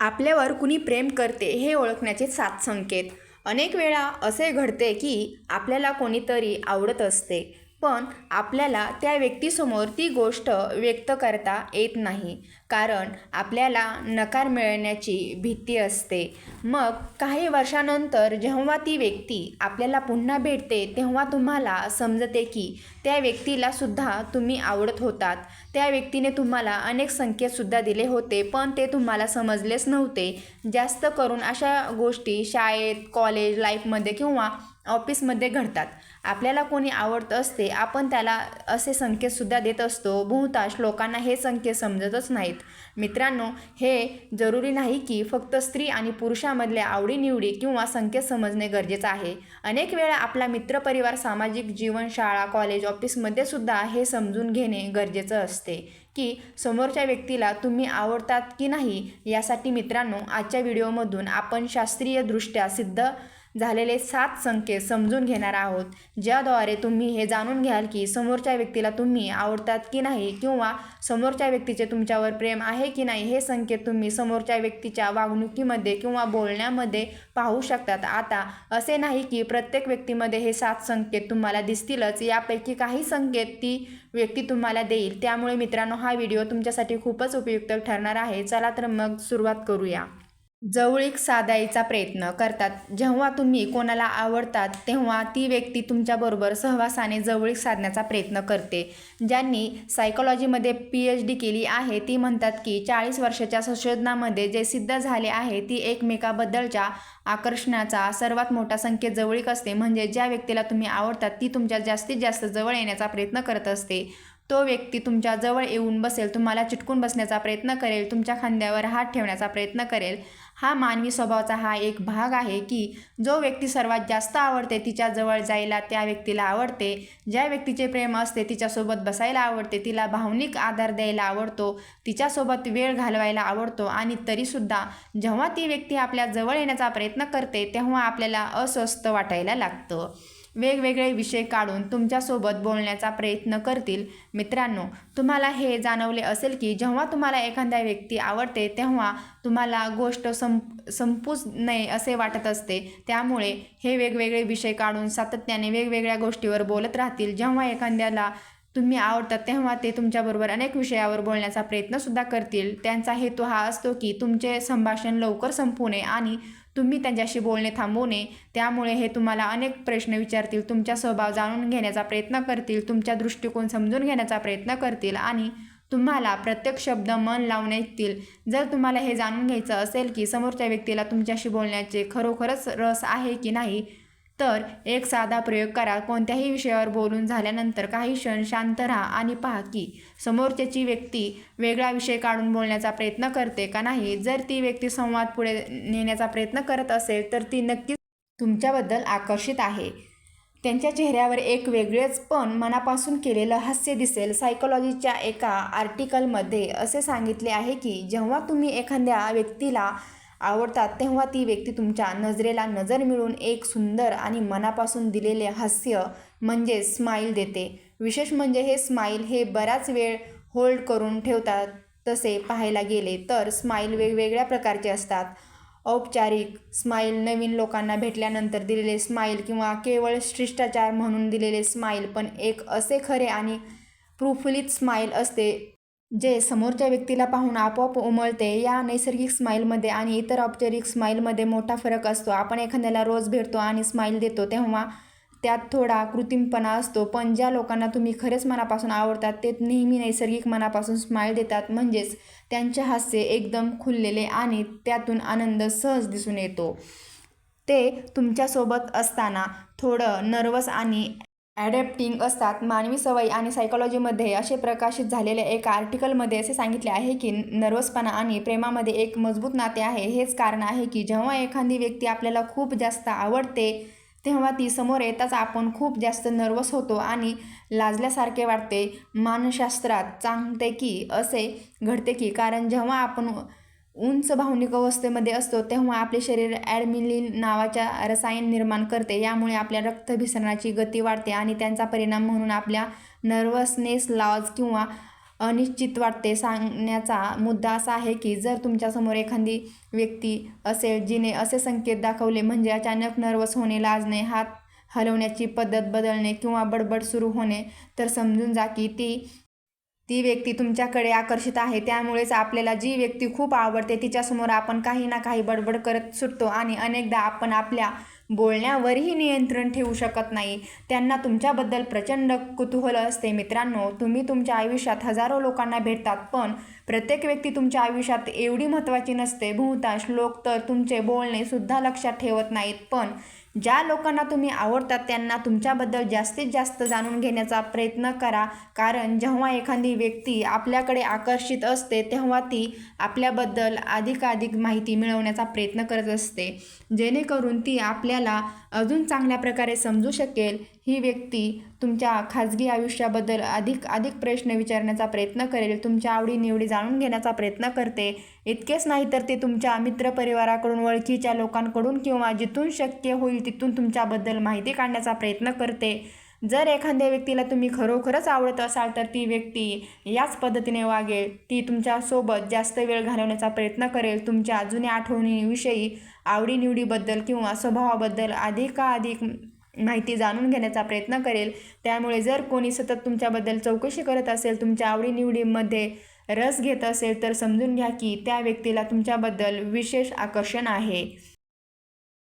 आपल्यावर कुणी प्रेम करते हे ओळखण्याचे सात संकेत. अनेक वेळा असे घडते की आपल्याला कोणीतरी आवडत असते. पण आपल्याला त्या व्यक्तीसमोर ती गोष्ट व्यक्त करता येत नाही. कारण आपल्याला नकार मिळण्याची भीती असते. मग काही वर्षानंतर जेव्हा ती व्यक्ती आपल्याला पुन्हा भेटते तेव्हा तुम्हाला समजते की त्या व्यक्तीला सुद्धा तुम्ही आवडत होतात. त्या व्यक्तीने तुम्हाला अनेक संकेतसुद्धा दिले होते पण ते तुम्हाला समजलेच नव्हते. जास्त करून अशा गोष्टी शाळेत कॉलेज लाईफमध्ये किंवा ऑफिसमध्ये घडतात. आपल्याला कोणी आवडत असते आपण त्याला असे संकेतसुद्धा देत असतो. बहुतांश लोकांना हे संकेत समजतच नाहीत. मित्रांनो हे जरुरी नाही की फक्त स्त्री आणि पुरुषामधल्या आवडीनिवडी किंवा संकेत समजणे गरजेचं आहे. अनेक वेळा आपला मित्रपरिवार सामाजिक जीवन शाळा कॉलेज ऑफिसमध्ये सुद्धा हे समजून घेणे गरजेचं असते की समोरच्या व्यक्तीला तुम्ही आवडतात की नाही यासाठी मित्रांनो आजच्या व्हिडिओमधून आपण शास्त्रीयदृष्ट्या सिद्ध झालेले सात संकेत समजून घेणार आहोत ज्याद्वारे तुम्ही हे जाणून घ्याल की समोरच्या व्यक्तीला तुम्ही आवडतात की नाही किंवा समोरच्या व्यक्तीचे तुमच्यावर प्रेम आहे की नाही हे संकेत तुम्ही समोरच्या व्यक्तीच्या वागणुकीमध्ये किंवा बोलण्यामध्ये पाहू शकतात. आता असे नाही की प्रत्येक व्यक्तीमध्ये हे सात संकेत तुम्हाला दिसतीलच यापैकी काही संकेत ती व्यक्ती तुम्हाला देईल. त्यामुळे मित्रांनो हा व्हिडिओ तुमच्यासाठी खूपच उपयुक्त ठरणार आहे. चला तर मग सुरुवात करूया. जवळीक साधायचा प्रयत्न करतात. जेव्हा तुम्ही कोणाला आवडतात तेव्हा ती व्यक्ती तुमच्याबरोबर सहवासाने जवळीक साधण्याचा प्रयत्न करते. ज्यांनी सायकोलॉजीमध्ये पी एच डी केली आहे ती म्हणतात की चाळीस वर्षाच्या संशोधनामध्ये जे सिद्ध झाले आहे ती एकमेकाबद्दलच्या आकर्षणाचा सर्वात मोठा संकेत जवळीक असते. म्हणजे ज्या व्यक्तीला तुम्ही आवडतात ती तुमच्या जास्तीत जास्त जवळ येण्याचा प्रयत्न करत असते. तो व्यक्ती तुमच्याजवळ येऊन बसेल तुम्हाला चिटकून बसण्याचा प्रयत्न करेल तुमच्या खांद्यावर हात ठेवण्याचा प्रयत्न करेल. हा मानवी स्वभावाचा हा एक भाग आहे की जो व्यक्ती सर्वात जास्त आवडते तिच्याजवळ जायला त्या व्यक्तीला आवडते. ज्या व्यक्तीचे प्रेम असते तिच्यासोबत बसायला आवडते तिला भावनिक आधार द्यायला आवडतो तिच्यासोबत वेळ घालवायला आवडतो आणि तरीसुद्धा जेव्हा ती व्यक्ती आपल्या जवळ येण्याचा प्रयत्न करते तेव्हा आपल्याला अस्वस्थ वाटायला लागतं. वेगवेगळे विषय काढून तुमच्यासोबत बोलण्याचा प्रयत्न करतील. मित्रांनो तुम्हाला हे जाणवले असेल की जेव्हा तुम्हाला एखाद्या व्यक्ती आवडते तेव्हा तुम्हाला गोष्ट संप संपूच नये असे वाटत असते. त्यामुळे हे वेगवेगळे विषय काढून सातत्याने वेगवेगळ्या गोष्टीवर बोलत राहतील. जेव्हा एखाद्याला तुम्ही आवडतात तेव्हा ते तुमच्याबरोबर अनेक विषयावर बोलण्याचा प्रयत्नसुद्धा करतील. त्यांचा हेतू हा असतो की तुमचे संभाषण लवकर संपू नये आणि तुम्ही त्यांच्याशी बोलणे थांबवू नये. त्यामुळे हे तुम्हाला अनेक प्रश्न विचारतील तुमचा स्वभाव जाणून घेण्याचा प्रयत्न करतील तुमच्या दृष्टिकोन समजून घेण्याचा प्रयत्न करतील आणि तुम्हाला प्रत्येक शब्द मन लावून येतील जर तुम्हाला हे जाणून घ्यायचं असेल की समोरच्या व्यक्तीला तुमच्याशी बोलण्याचे खरोखरच रस आहे की नाही तर एक साधा प्रयोग करा. कोणत्याही विषयावर बोलून झाल्यानंतर काही क्षण शांत राहा आणि पहा की समोरच्याची व्यक्ती वेगळा विषय काढून बोलण्याचा प्रयत्न करते का नाही? जर ती व्यक्ती संवाद पुढे नेण्याचा प्रयत्न करत असेल तर ती नक्कीच तुमच्याबद्दल आकर्षित आहे. त्यांच्या चेहऱ्यावर एक वेगळेच पण मनापासून केलेलं हास्य दिसेल. सायकोलॉजीच्या एका आर्टिकलमध्ये असे सांगितले आहे की जेव्हा तुम्ही एखाद्या व्यक्तीला आवडतात तेव्हा ती व्यक्ती तुमच्या नजरेला नजर मिळून एक सुंदर आणि मनापासून दिलेले हास्य म्हणजे स्माईल देते. विशेष म्हणजे हे स्माईल हे बराच वेळ होल्ड करून ठेवतात तसे पाहायला गेले तर स्माईल वेगवेगळ्या प्रकारचे असतात. औपचारिक स्माईल नवीन लोकांना भेटल्यानंतर दिलेले स्माईल किंवा केवळ शिष्टाचार म्हणून दिलेले स्माईल पण एक असे खरे आणि प्रफुल्लित स्माईल असते जे समोरच्या व्यक्तीला पाहून आपोआप उमळते या नैसर्गिक स्माईलमध्ये आणि इतर औपचारिक स्माईलमध्ये मोठा फरक असतो. आपण एखाद्याला रोज भेटतो आणि स्माईल देतो तेव्हा त्यात थोडा कृत्रिमपणा असतो. पण ज्या लोकांना तुम्ही खरेच मनापासून आवडतात ते नेहमी नैसर्गिक मनापासून स्माईल देतात. म्हणजेच त्यांचे हास्य एकदम खुललेले आणि त्यातून आनंद सहज दिसून येतो. ते तुमच्यासोबत असताना थोडं नर्वस आणि ॲडॅप्टिंग असतात. मानवी सवयी आणि सायकोलॉजीमध्ये असे प्रकाशित झालेल्या एका आर्टिकलमध्ये असे सांगितले आहे की नर्वसपणा आणि प्रेमामध्ये एक मजबूत नाते आहे. हेच कारण आहे की जेव्हा एखादी व्यक्ती आपल्याला खूप जास्त आवडते तेव्हा ती समोर येताच आपण खूप जास्त नर्वस होतो आणि लाजल्यासारखे वाटते. मानसशास्त्रात सांगते की असे घडते की कारण जेव्हा आपण उंच भावनिक अवस्थेमध्ये असतो तेव्हा आपले शरीर ॲडमिलिन नावाच्या रसायन निर्माण करते. यामुळे आपल्या रक्तभिसरणाची गती वाढते आणि त्यांचा परिणाम म्हणून आपल्या नर्वसनेस लॉज किंवा अनिश्चित वाटते सांगण्याचा मुद्दा असा आहे की जर तुमच्यासमोर एखादी व्यक्ती असेल जिने असे संकेत दाखवले म्हणजे अचानक नर्वस होणे लाजणे हात हलवण्याची पद्धत बदलणे किंवा बडबड सुरू होणे तर समजून जा की ती ती व्यक्ती तुमच्याकडे आकर्षित आहे. त्यामुळेच आपल्याला जी व्यक्ती खूप आवडते तिच्यासमोर आपण काही ना काही बडबड करत सुटतो आणि अनेकदा आपण आपल्या बोलण्यावरही नियंत्रण ठेवू शकत नाही. त्यांना तुमच्याबद्दल प्रचंड कुतूहल असते. मित्रांनो तुम्ही तुमच्या आयुष्यात हजारो लोकांना भेटतात पण प्रत्येक व्यक्ती तुमच्या आयुष्यात एवढी महत्त्वाची नसते. बहुतांश लोक तर तुमचे बोलणे सुद्धा लक्षात ठेवत नाहीत पण ज्या लोकांना तुम्ही आवडतात त्यांना तुमच्याबद्दल जास्तीत जास्त जाणून घेण्याचा प्रयत्न करा. कारण जेव्हा एखादी व्यक्ती आपल्याकडे आकर्षित असते तेव्हा ती आपल्याबद्दल अधिकाधिक माहिती मिळवण्याचा प्रयत्न करत असते. जेणेकरून ती आपल्याला अजून चांगल्या प्रकारे समजू शकेल. ही व्यक्ती तुमच्या खाजगी आयुष्याबद्दल अधिक अधिक प्रश्न विचारण्याचा प्रयत्न करेल तुमच्या आवडीनिवडी जाणून घेण्याचा प्रयत्न करते. इतकेच नाही तर ते तुमच्या मित्रपरिवाराकडून ओळखीच्या लोकांकडून किंवा जिथून शक्य होईल तिथून तुमच्याबद्दल माहिती काढण्याचा प्रयत्न करते. जर एखाद्या व्यक्तीला तुम्ही खरोखरच आवडत असाल तर ती व्यक्ती याच पद्धतीने वागेल. ती तुमच्यासोबत जास्त वेळ घालवण्याचा प्रयत्न करेल. तुमच्या जुन्या आठवणीविषयी आवडीनिवडीबद्दल किंवा स्वभावाबद्दल अधिकाधिक माहिती जाणून घेण्याचा प्रयत्न करेल. त्यामुळे जर कोणी सतत तुमच्याबद्दल चौकशी करत असेल तुमच्या आवडीनिवडीमध्ये रस घेत असेल तर समजून घ्या की त्या व्यक्तीला तुमच्याबद्दल विशेष आकर्षण आहे.